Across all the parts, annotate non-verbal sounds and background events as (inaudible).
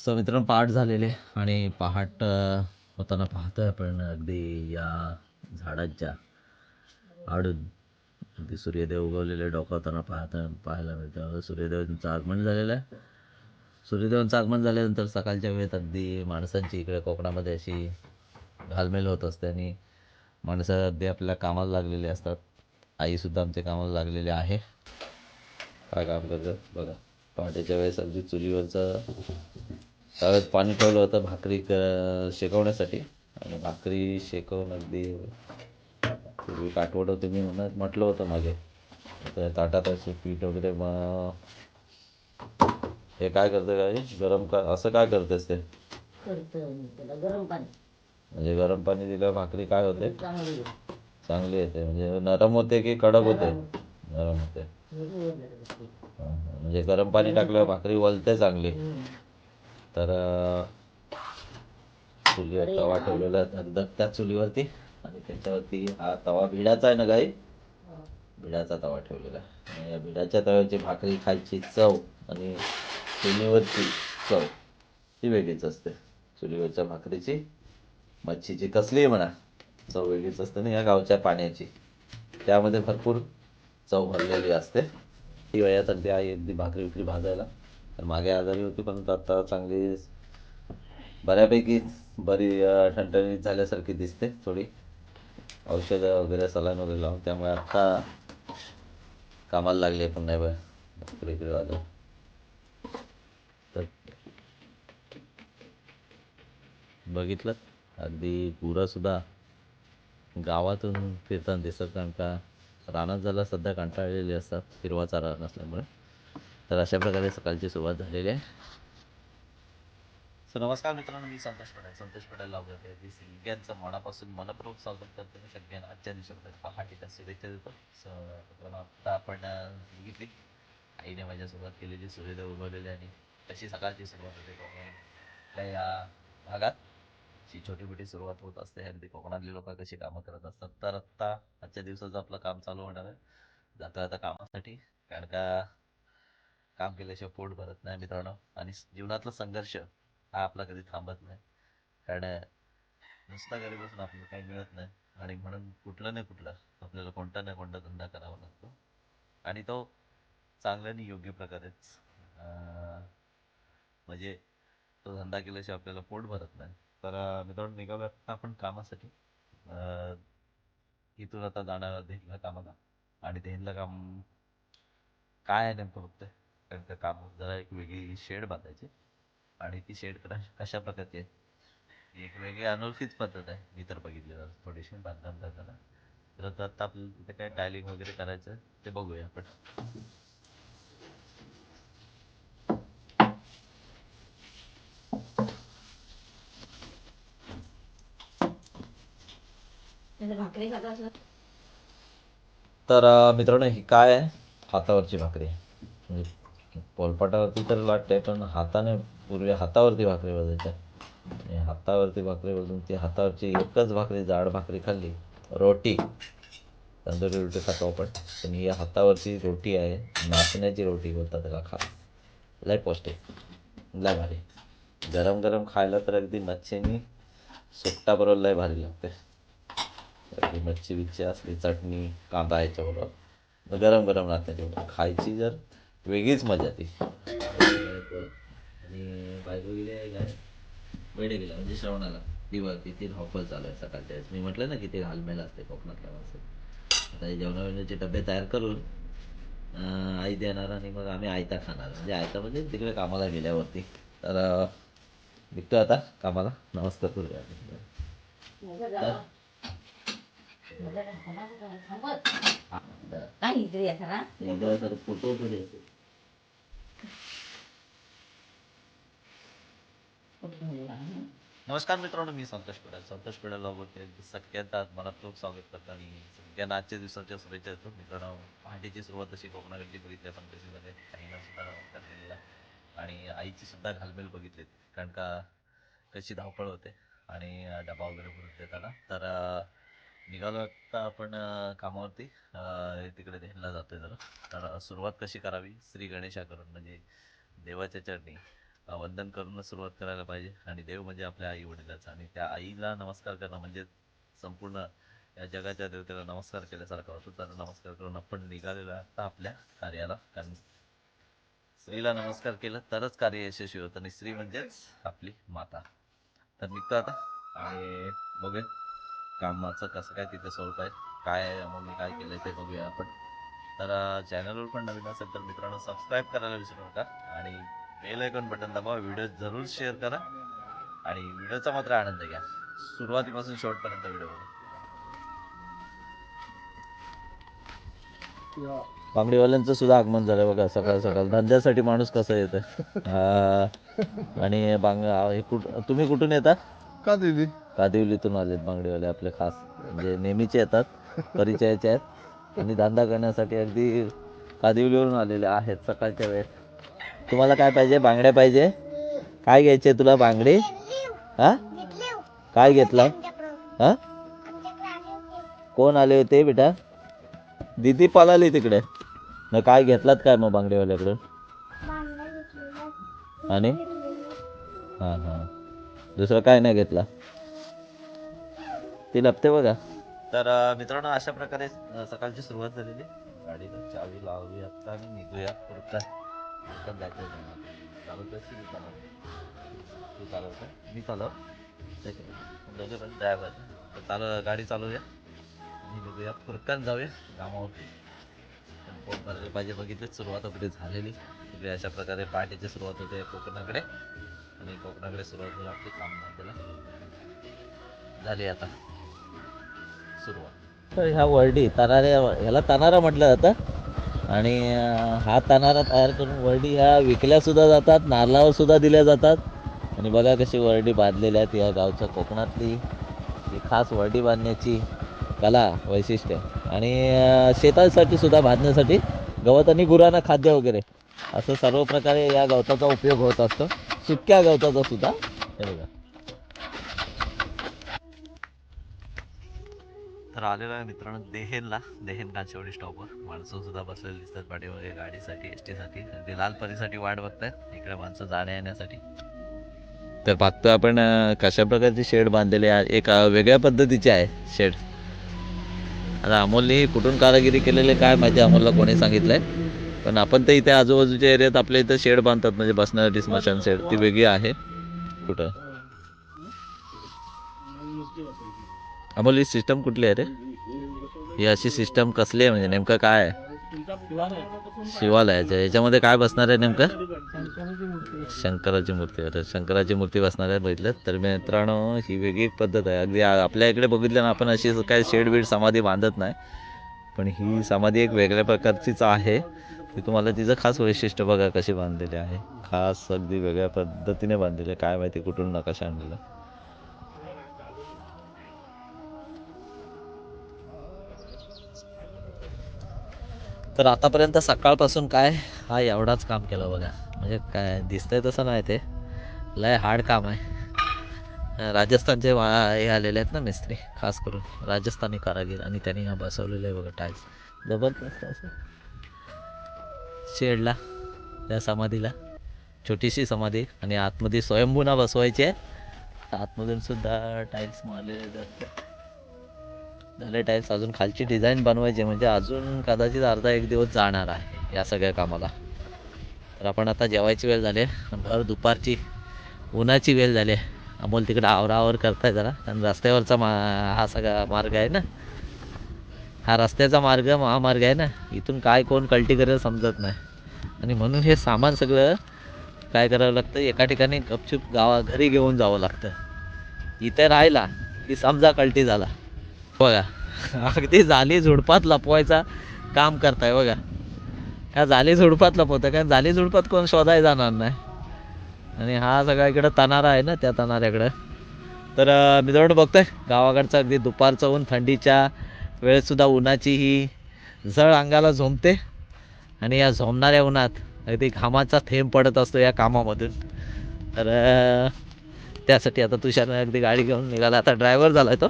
So मित्रांनो पहाट झालेले आणि पहाट होताना होताना पाहतोय आपण अगदी या झाडांच्या आडून. अगदी सूर्यदेव उगवलेले डोकावताना पाहता पाहायला मिळतं सूर्यदेवांचं आगमन झालेलं आहे. सूर्यदेवांचं आगमन झाल्यानंतर सकाळच्या वेळेत अगदी माणसांची इकडे कोकणामध्ये अशी घालमेल होत असते आणि माणसं अगदी आपल्या कामाला लागलेली असतात. आईसुद्धा आमच्या कामाला लागलेली आहे. काय काम करतात? बघा पहाटेच्या वेळेस अगदी चुलीवरचं त्यावेळेस पाणी ठेवलं होतं भाकरी क शेकवण्यासाठी. आणि भाकरी शेकवून अगदी पूर्वी काठवड होते मी म्हणत म्हटलं होतं मागे. तर ताटात असं पीठ वगैरे मग हे काय करतं काय गरम का असं काय करतेस ते? गरम पाणी. म्हणजे गरम पाणी दिल्यावर भाकरी काय होते? चांगलं येतं. म्हणजे नरम होते की कडक होते? नरम होते. म्हणजे गरम पाणी टाकल्यावर भाकरी वलते चांगली. तर चुलीवर तवा ठेवलेला त्या चुलीवरती. आणि त्याच्यावरती हा तवा भिडाचा आहे ना गाई? भिडाचा तवा ठेवलेला आहे. आणि या भिडाच्या तव्याची भाकरी खायची चव आणि चुलीवरची चव ही वेगळीच असते. चुलीवरच्या भाकरीची मच्छीची कसलीही म्हणा चव वेगळीच असते ना या गावच्या पाण्याची. त्यामध्ये भरपूर चव भरलेली असते. ती वयात अगदी आई अगदी भाकरी विकरी भाजायला. तर मागे आजारी होती परंतु आता चांगली बऱ्यापैकी बरी ठणठणीत झाल्यासारखी दिसते थोडी. औषधं वगैरे सलाईन वगैरे लावून त्यामुळे आत्ता कामाला लागली पण नाही बा इकडे इकडे वाजव तर बघितलं? अगदी पुरंसुद्धा गावातून फिरताना दिसत कारण का? रानात झाला सध्या कंटाळलेली असतात हिरवा चारा नसल्यामुळे. तर अशा प्रकारे सकाळची सुरुवात झालेली आहे. सो नमस्कार मित्रांनो मी संतोष पटेल. संतोष पटेल लावले सगळ्यांचं मनापासून मनपूर्वक स्वागत करतो मी. सगळ्यांना आजच्या दिवसामध्ये पहाटेच्या शुभेच्छा देतो. सो आता आपण बघितली. आईने माझ्यासोबत केलेली सुविधा उभारलेली आणि तशी सकाळची सुरुवात होते. कोकणातल्या या भागात जी छोटी मोठी सुरुवात होत असते अगदी कोकणातली लोक कशी कामं करत असतात. तर आत्ता आजच्या दिवसाचं आपलं काम चालू होणार आहे. जातो आता कामासाठी. कारण का काम केल्याशिवाय पोट भरत नाही मित्रांनो. आणि जीवनातला संघर्ष हा आपला कधी थांबत नाही. कारण नुसता घरी बसून आपल्याला काही मिळत नाही. आणि म्हणून कुठलं नाही कुठलं आपल्याला कोणता ना कोणता धंदा करावा लागतो. आणि तो चांगल्याने योग्य प्रकारेच म्हणजे तो धंदा केल्याशिवाय आपल्याला पोट भरत नाही. तर मित्रांनो निघाव्या आपण कामासाठी. इथून आता जाणार देहला कामाला. आणि देहला काम काय आहे नेमकं फक्त कारण का काम जरा एक वेगळी शेड बांधायची आणि ती शेड कशा प्रकारची आहे? एक वेगळी अनोळखीच पद्धत आहे. मी तर बघितली थोडीशी बांधकाम करताना. तर आता आपल्याला तिथे काय टायलिंग वगैरे करायचं ते बघूया आपण. तर मित्रांनो ही काय आहे? हातावरची भाकरी. म्हणजे पोलपाटावरती तर वाटते पण हाताने पूर्वी हातावरती भाकरी भाजायच्या. आणि हातावरती भाकरी भाजून ती हातावरची एकच भाकरी जाड भाकरी खाल्ली रोटी. तंदुरी रोटी खातो आपण पण ही हातावरची रोटी आहे नाचण्याची रोटी बोलतात त्याला खा. लय पौष्टिक लय भारी. गरम गरम खायला तर अगदी मच्छीनी सुट्टाबरोबर लय भारी लागते. अगदी मच्छी बिच्छी असली चटणी कांदा याच्याबरोबर. गरम गरम नाचण्याची खायची जर वेगळीच मजा ती. आणि बायको गेली आहे काय? वेडे गेला म्हणजे श्रवणाला. दिवाळी ती धावपळ चालू आहे सकाळच्या वेळेस. मी म्हटलं ना किती घालमेल असते कोकणातल्या माणसं. आता हे जेवणाविण्याचे डबे तयार करून आई देणार आणि मग आम्ही आयता खाणार. म्हणजे आयता म्हणजे तिकडे कामाला गेल्यावरती. तर निघतो आता कामाला. नमस्कार करूया फोटो नमस्कार मित्रांनो मी संतोष पेडल संतोष पेडल बोलते मला मनपूर्वक स्वागत करतो आणि सगळ्यांना आजच्या दिवसाच्या शुभेच्छा देतो. मित्रांनो पहाटेची सुरुवात अशी कोकणाकडची बघितली. आपण कशी झाली? आईला सुद्धा करलेला आणि आईची सुद्धा घालमेल बघितली. कारण का कशी धावपळ होते आणि डबा वगैरे भरून देताना. तर निघालो आता आपण कामावरती. अं, तिकडे देहला जातोय जरा. तर सुरुवात कशी करावी? श्री गणेशा करून म्हणजे देवाच्या चरणी. वंदन करूनच सुरुवात करायला पाहिजे. आणि देव म्हणजे आपल्या आई वडिलाचा. आणि त्या आईला नमस्कार करणं म्हणजे संपूर्ण या जगाच्या देवतेला नमस्कार केल्यासारखा होतो. तर नमस्कार करून आपण निघालेलो आता आपल्या कार्याला. कारण स्त्रीला नमस्कार केला तरच कार्य यशस्वी होतं. आणि स्त्री म्हणजेच आपली माता. तर निघतो आता आणि बघूया. कामाचं कसं काय तिथे स्वरूप आहे? काय मग काय केलं ते बघूया आपण. तर चॅनलवर पण नवीन असेल तर मित्रांनो सबस्क्राईब करायला विसरू नका आणि बेल आयकॉन बटन दाबा व्हिडिओ जरूर शेअर करा आणि व्हिडिओचा मात्र आनंद घ्या. सुरुवातीपासून शेवटपर्यंत व्हिडिओ बघा. बांगडीवाल्यांचं सुद्धा आगमन झालं बघा सकाळ सकाळ. धंद्यासाठी माणूस कसं येतं आणि बांग हे कुठ तुम्ही कुठून येता? का दीदी? कादिवलीतून आलेत बांगडीवाले आपले खास. म्हणजे नेहमीचे येतात परिचयाचे आहेत. आणि धंदा करण्यासाठी अगदी कादिवलीवरून आलेले आहेत सकाळच्या वेळेस. तुम्हाला काय पाहिजे? बांगड्या पाहिजे? काय घ्यायचे तुला बांगडी? हा? काय घेतला? हा? कोण आले होते बेटा? दिदी पळाली तिकडे. न काय घेतलात काय मग बांगडेवाल्याकडून? आणि? हां हां. दुसरं काय नाही घेतला. ती लपते बघा. तर मित्रांनो अशा प्रकारे सकाळची सुरुवात झालेली. गाडीला चावी लावली आता आणि निघूया पुढचा. मी तू चालवतो मी चालव. दोघे पण ड्रायव्हर तर चालव गाडी चालवूया. आणि निघूया फुरकान जाऊया कामावरती पाहिजे बघितले सुरुवात आपली झालेली. अशा प्रकारे पहाटेची सुरुवात होते कोकणाकडे. आणि कोकणाकडे सुरुवात होईल आपली काम झाली आता सुरुवात. तर ह्या वर्डी तनाऱ्या ह्याला तनारा म्हटलं जातं. आणि हा तनारा तयार करून वर्डी ह्या विकल्या सुद्धा जातात नारळावर सुद्धा दिल्या जातात. आणि बघा कशी वर्डी बांधलेल्या आहेत या गावच्या कोकणातली. ही खास वर्डी बांधण्याची कला वैशिष्ट्य. आणि शेतांसाठी शेतासाठी सुद्धा बांधण्यासाठी गवत आणि गुरांना खाद्य वगैरे. असं सर्व प्रकारे या गवताचा उपयोग होत असतो. सुक्या गवताचा सुद्धा. हे बघा. तर आलेलो आहे मित्रांनो देहेनला. देहेन कांचेवाडी स्टॉपवर माणसं सुद्धा बसलेली दिसतात पाठीमध्ये गाडीसाठी एस टीसाठी अगदी लालपरीसाठी वाट बघतात इकडे माणसं जाण्या येण्यासाठी. तर बघतो आपण कशा प्रकारची शेड बांधलेली आहे. एक वेगळ्या पद्धतीची आहे शेड. आता अमोलनी कुठून कारागिरी केलेली काय माहिती अमोलला कोणी सांगितलंय. पण आपण तर इथे आजूबाजूच्या एरियात आपल्या इथं शेड बांधतात म्हणजे बसण्यासाठी स्मशान शेड ती वेगळी आहे. कुठं? अमोल ही सिस्टम कुठली आहे रे? ही अशी सिस्टम कसली आहे? म्हणजे नेमकं काय आहे? शिवालयाच्या. याच्यामध्ये काय बसणार आहे नेमकं? शंकराची मूर्ती. अरे शंकराची मूर्ती बसणार आहे बघितलं? तर मित्रांनो ही वेगळी पद्धत आहे. अगदी आपल्या इकडे बघितलं ना आपण अशी काय शेड बीड समाधी बांधत नाही. पण ही समाधी एक वेगळ्या प्रकारचीच आहे. ती तुम्हाला तिचं खास वैशिष्ट्य बघा कशी बांधलेली आहे. खास अगदी वेगळ्या पद्धतीने बांधलेली आहे. काय माहिती कुठून नकाशा आणलेला. तर आतापर्यंत सकाळपासून काय हा एवढाच काम केलं बघा. म्हणजे काय दिसतंय तसं नाही ते. लय हार्ड काम आहे. राजस्थानचे वा हे आलेले आहेत ना मिस्त्री खास करून. राजस्थानी कारागीर आणि त्यांनी हा बसवलेलं आहे बघा टाईल्स जबरदस्त असं. शेडला त्या समाधीला. छोटीशी समाधी आणि आतमध्ये स्वयंभूना बसवायचे आतमधून सुद्धा टाईल्स मारलेले झाले टाईल्स अजून खालची डिझाईन बनवायची म्हणजे अजून कदाचित अर्धा एक दिवस जाणार आहे या सगळ्या कामाला. तर आपण आता जेवायची वेळ झाली आहे. भर दुपारची उन्हाची वेळ झाली आहे. अमोल तिकडं आवरावर करताय जरा. कारण रस्त्यावरचा मा हा सगळा मार्ग आहे ना. हा रस्त्याचा मार्ग महामार्ग आहे ना इथून काय कोण कल्टी करेल समजत नाही. आणि म्हणून हे सामान सगळं काय करावं लागतं एका ठिकाणी गपचूप गावा घरी घेऊन जावं लागतं. इथे राहिला की समजा कल्टी झाला. बघा अगदी जाली झुडपात लपवायचा काम करताय बघा. ह्या जाली झुडपात लपवतं कारण जाली झुडपात कोण शोधाय जाणार नाही. आणि हा सगळा इकडं तणारा आहे ना त्या तणाऱ्याकडं. तर मी जवळ बघतोय गावाकडचं अगदी दुपारचं ऊन थंडीच्या वेळेतसुद्धा उन्हाची ही जळ अंगाला झोंबते आणि या झोंबणाऱ्या उन्हात अगदी घामाचा थेंब पडत असतो या कामामधून. तर त्यासाठी आता तुषार अगदी गाडी घेऊन निघाला. आता ड्रायव्हर झाला तो.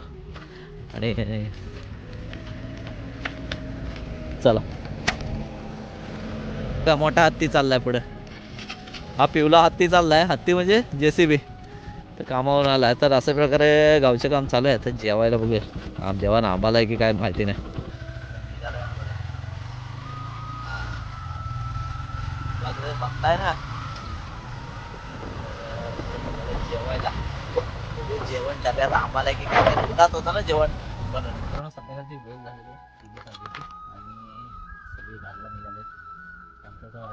आणि चला. का मोठा हत्ती चाललाय पुढं. हा पिवला हत्ती चाललाय. हत्ती म्हणजे जेसीबी. तर कामावर आलाय तर अशा प्रकारे गावचे काम चालू आहे तर जेवायला बघूया आम जेवण आम्हाला आहे की काय माहिती नाही. बघताय ना जेवायला जेवण डब्यात आम्हाला की काय माहिती. होतं ना जेवण म्हणून संध्याकाळची वेळ झालेली सांगितली आणि निघाले आमचा तो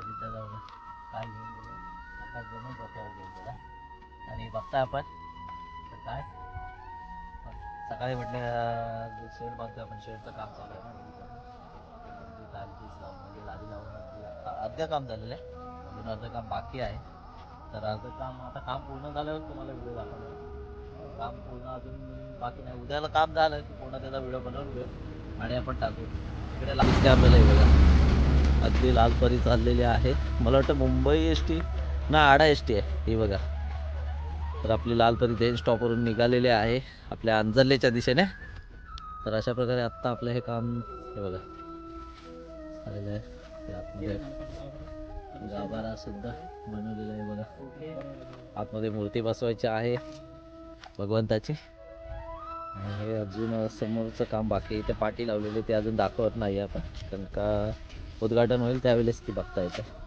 काय घेऊन आता जमून डोक्यावर आणि बघताय आपण. काय? सकाळी म्हटलं शेड बांधतोय आपण शेडचं काम चालू आहे. म्हणजे म्हणजे ना अर्धं काम झालेलं आहे. अजून अर्धं काम बाकी आहे. तर अर्धं काम आता काम पूर्ण झाल्यावर तुम्हाला व्हिडिओ दाखवणार काम पूर्ण अजून बाकी नाही. उद्याला काम झालं की पूर्ण त्याचा व्हिडिओ बनवून घेऊ. आणि आपण टाकू. इकडे ला- दिसते आपल्याला बघा. अगदी लाल परी चाललेली आहे. मला वाटतं मुंबई एस टी ना आडा एस टी आहे. ही बघा. तर आपली लाल परी देन स्टॉपवरून निघालेले आहे. आपल्या अंजरलेच्या दिशेने. तर अशा प्रकारे आत्ता आपलं हे काम हे बघा. झालेलं आहे. ते आतमध्ये गाभारा सुद्धा बनवलेला आहे बघा. आतमध्ये मूर्ती बसवायची आहे भगवंताची. आणि हे अजून समोरचं काम बाकी इथे पाठी लावलेली ते अजून दाखवत नाही आपण. कारण का उद्घाटन होईल त्यावेळेस ती बघता येते.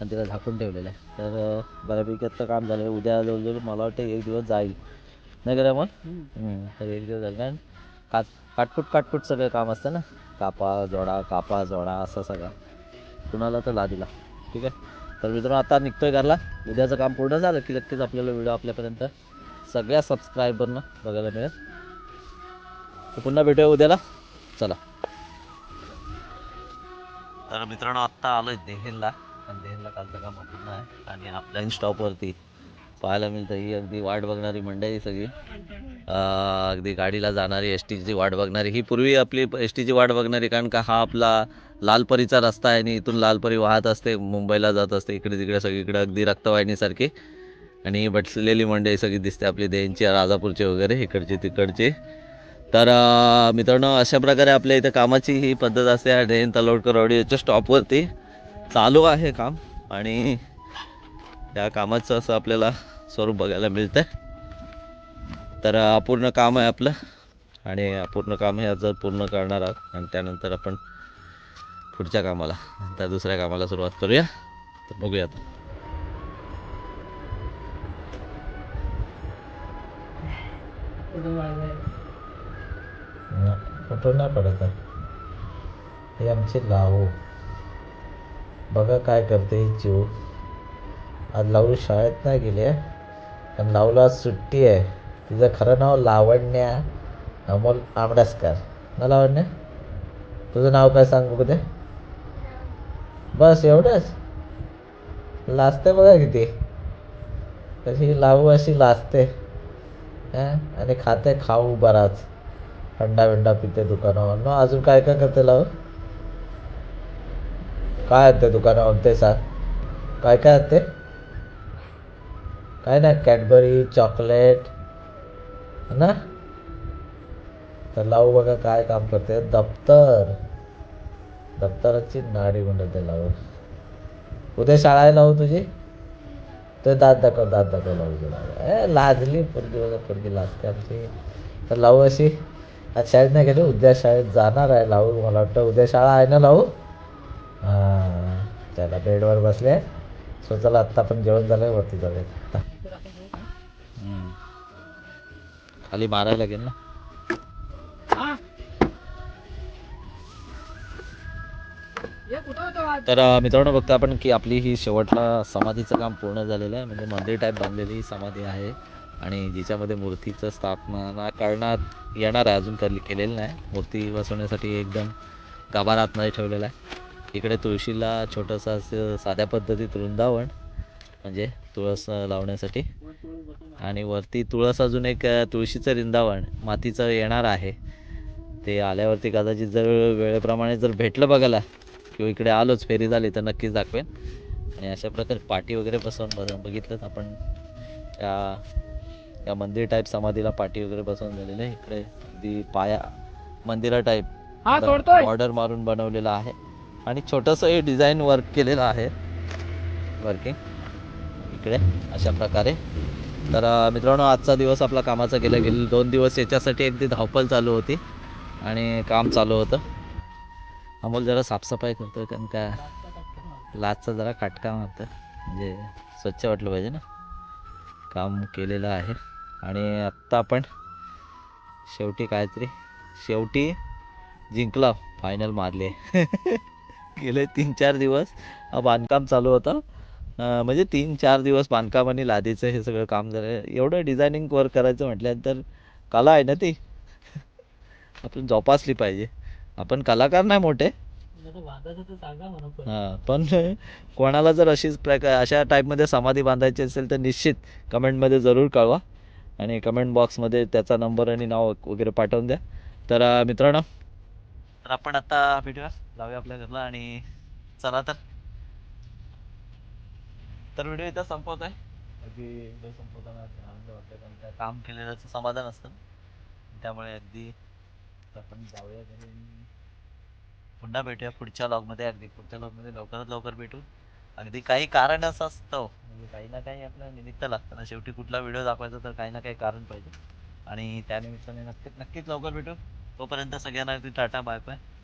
आणि तिला झाकून ठेवलेलं आहे. तर बऱ्यापैकी आत्ता काम झालं आहे. उद्या जवळजवळ मला वाटतं एक दिवस जाईल. नाही करा मग हम्म, तर एक दिवस जाईल. कारण काट काटकुट काटकुट सगळं काम असतं ना? कापा जोडा कापा जोडा असं सगळं. कुणाला तर लादीला. ठीक आहे? तर मित्रांनो आता निघतोय घरला. उद्याचं काम पूर्ण झालं की नक्कीच आपल्याला व्हिडिओ आपल्यापर्यंत सगळ्या सबस्क्रायबरनं बघायला मिळेल. तर पुन्हा भेटूया उद्याला. चला. तर मित्रांनो आत्ता आलोय देहेनला आणि देहेनला कालचं काम पूर्ण आहे आणि आपल्या स्टॉपवरती पाहायला मिळतं. ही अगदी वाट बघणारी मंडळी सगळी. अगदी गाडीला जाणारी एस टीची वाट बघणारी. ही पूर्वी आपली एस टीची वाट बघणारी कारण का हा आपला लालपरीचा रस्ता आहे आणि इथून लालपरी वाहत असते मुंबईला जात असते इकडे तिकडे सगळीकडे अगदी रक्तवाहिनीसारखी. आणि ही बसलेली मंडळी सगळी दिसते आपली देनची राजापूरची वगैरे इकडची तिकडची. तर मित्रांनो अशा प्रकारे आपल्या इथं कामाची ही पद्धत असते. डेन तलोडकर ऑडिओच्या स्टॉपवरती चालू आहे काम. आणि या कामाचं असं आपल्याला स्वरूप बघायला मिळतं तर अपूर्ण काम आहे आपलं. आणि अपूर्ण काम हे आज पूर्ण करणार आहोत आणि त्यानंतर आपण पुढच्या कामाला त्या दुसऱ्या कामाला सुरुवात करूया. तर बघूया आता. फोटो नाही पडत आमची लावू बघा काय करते ही आज लावू शाळेत नाही गेली आहे. पण लावला आज सुट्टी आहे. तिचं खरं नाव लावण्या अमोल आमडासकर. ना लावण्या? तुझं नाव काय सांग बघू दे बस एवढंच. लाजते बघा किती. कशी लावू अशी लाजते आणि खाते खाऊ बराच. अंडा बिंडा पिते दुकानावर. न अजून काय काय करते लावू? काय आहेत ते दुकानावर ते सांग काय काय आणते काय नाही कॅडबरी चॉकलेट ना? तर लावू बघा काय काम करते. दप्तर. दप्तराची नाडी म्हणते लावू उद्या शाळा आहे लावू तुझी? तर दात दाखव दात दाखव लावू तुला. ए लाजली पोरगी बघा पोरगी लाजते आमची. तर लावू अशी. आज शाळेत नाही गेली उद्या शाळेत जाणार आहे लावू मला वाटतं. उद्या शाळा आहे ना लावू? हां त्याला बेडवर बसले. सो चला आत्ता पण जेवण झालं वरती जाऊया. खाली मारायला लागेल ना. तर मित्रांनो बघतो आपण की आपली ही शेवटला समाधीचं काम पूर्ण झालेलं आहे. म्हणजे मंदिर टाईप बांधलेली ही समाधी आहे. आणि जिच्यामध्ये मूर्तीचं स्थापना करण्यात येणार आहे अजून केलेलं नाही. मूर्ती बसवण्यासाठी एकदम गाभारात नाही ठेवलेला आहे. इकडे तुळशीला छोटंसं असं साध्या पद्धतीत वृंदावन म्हणजे तुळस लावण्यासाठी. आणि वरती तुळस अजून एक तुळशीचं वृंदावन मातीचं येणार आहे. ते आल्यावरती कदाचित जर वेळेप्रमाणे जर भेटलं बघायला किंवा इकडे आलोच फेरी झाली तर नक्कीच दाखवेन. आणि अशा प्रकारे पाठी वगैरे बसवून बघ बघितलं आपण त्या या मंदिर टाईप समाधीला पाठी वगैरे बसवून झालेलं आहे. इकडे अगदी पाया मंदिरा टाईप बॉर्डर मारून बनवलेलं आहे. आणि छोटंसं हे डिझाईन वर्क केलेलं आहे. वर्किंग इकडे अशा प्रकारे. तर मित्रांनो आजचा दिवस आपला कामाचा गेला गेले. दोन दिवस याच्यासाठी अगदी धावपळ चालू होती. आणि काम चालू होतं. अमोल जरा साफसफाई करतो कारण का लाचचा जरा काटका मारतं म्हणजे स्वच्छ वाटलं पाहिजे ना. काम केलेलं आहे. आणि आत्ता आपण शेवटी काहीतरी शेवटी जिंकला. फायनल मारले. (laughs) गेले तीन चार दिवस. बांधकाम चालू होतं. म्हणजे तीन चार दिवस बांधकाम आणि लादीचं हे सगळं काम झालं. एवढं डिझायनिंग वर्क करायचं म्हटल्यानंतर कला आहे ना ती? (laughs) आपण जोपासली पाहिजे. आपण कलाकार नाही मोठे. हां पण कोणाला जर अशीच प्रकार अशा टाईपमध्ये समाधी बांधायची असेल तर निश्चित कमेंटमध्ये जरूर कळवा. आणि कमेंट बॉक्समध्ये त्याचा नंबर आणि नाव वगैरे पाठवून द्या. तर मित्रांनो तर आपण आता भेटूया जाऊया आपल्या घरला आणि चला तर. तर व्हिडिओ इथं संपवत आहे. अगदी व्हिडिओ संपवताना आनंद वाटतो कारण का काम केलेल्याचं समाधान असतं. त्यामुळे अगदी आपण जाऊया घरी आणि पुन्हा भेटूया पुढच्या लॉगमध्ये अगदी पुढच्या लॉगमध्ये लवकरात लवकर भेटू अगदी काही कारण असं असतं. म्हणजे काही ना काही आपलं निमित्त लागतं ना. शेवटी कुठला व्हिडिओ दाखवायचा तर काही ना काही कारण पाहिजे. आणि त्यानिमित्ताने नक्कीच नक्कीच लवकर भेटू. तोपर्यंत सगळ्यांना अगदी टाटा बाय बाय.